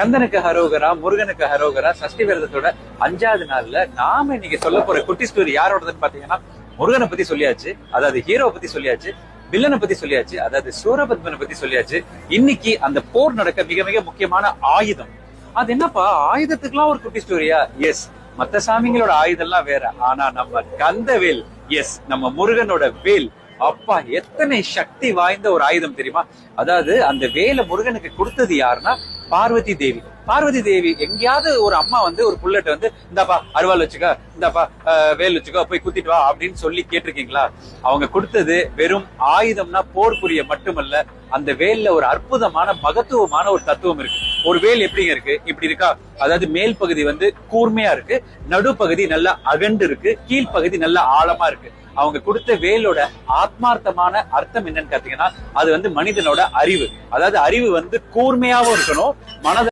கந்தனுக்கு ஹரோகரா முருகனுக்கு ஹரோகரா சஷ்டி விரதத்தோட அஞ்சாவது நாள்ல நாம இன்னைக்கு சொல்ல போற குட்டி ஸ்டோரி யாரோடதுன்னு பாத்தீங்கன்னா முருகனை பத்தி சொல்லியாச்சு அதாவது ஹீரோவை பத்தி சொல்லியாச்சு வில்லனை பத்தி சொல்லியாச்சு அதாவது சூரபத்மனை பத்தி சொல்லியாச்சு. இன்னைக்கு அந்த போர் நடக்க மிக மிக முக்கியமான ஆயுதம். அது என்னப்பா ஆயுதத்துக்குலாம் ஒரு குட்டி ஸ்டோரியா எஸ் மத்த சாமிங்களோட ஆயுதம்லாம் வேற. ஆனா நம்ம கந்தவேல் எஸ் நம்ம முருகனோட வேல். அப்பா எத்தனை சக்தி வாய்ந்த ஒரு ஆயுதம் தெரியுமா? அதாவது அந்த வேலை முருகனுக்கு கொடுத்தது யாருன்னா பார்வதி தேவி பார்வதி தேவி எங்கேயாவது ஒரு அம்மா வந்து ஒரு புல்லட் வந்து இந்தாப்பா அருவாள் வச்சுக்கோ இந்தாப்பா வேல் வச்சுக்கோ போய் குத்திட்டு வா அப்படின்னு சொல்லி கேட்டிருக்கீங்களா? அவங்க கொடுத்தது வெறும் ஆயுதம்னா போர் புரிய மட்டுமல்ல அந்த வேல்ல ஒரு அற்புதமான மகத்துவமான ஒரு தத்துவம் இருக்கு. ஒரு வேல் எப்படிங்க இருக்கு? இப்படி இருக்கா? அதாவது மேல் பகுதி வந்து கூர்மையா இருக்கு நடுப்பகுதி நல்லா அகண்டு இருக்கு கீழ்ப்பகுதி நல்லா ஆழமா இருக்கு. அவங்க கொடுத்த வேலோட ஆத்மார்த்தமான அர்த்தம் என்னன்னு பாத்தீங்கன்னா அது வந்து மனிதனோட அறிவு. அதாவது அறிவு வந்து கூர்மையாவும் இருக்கணும் மனத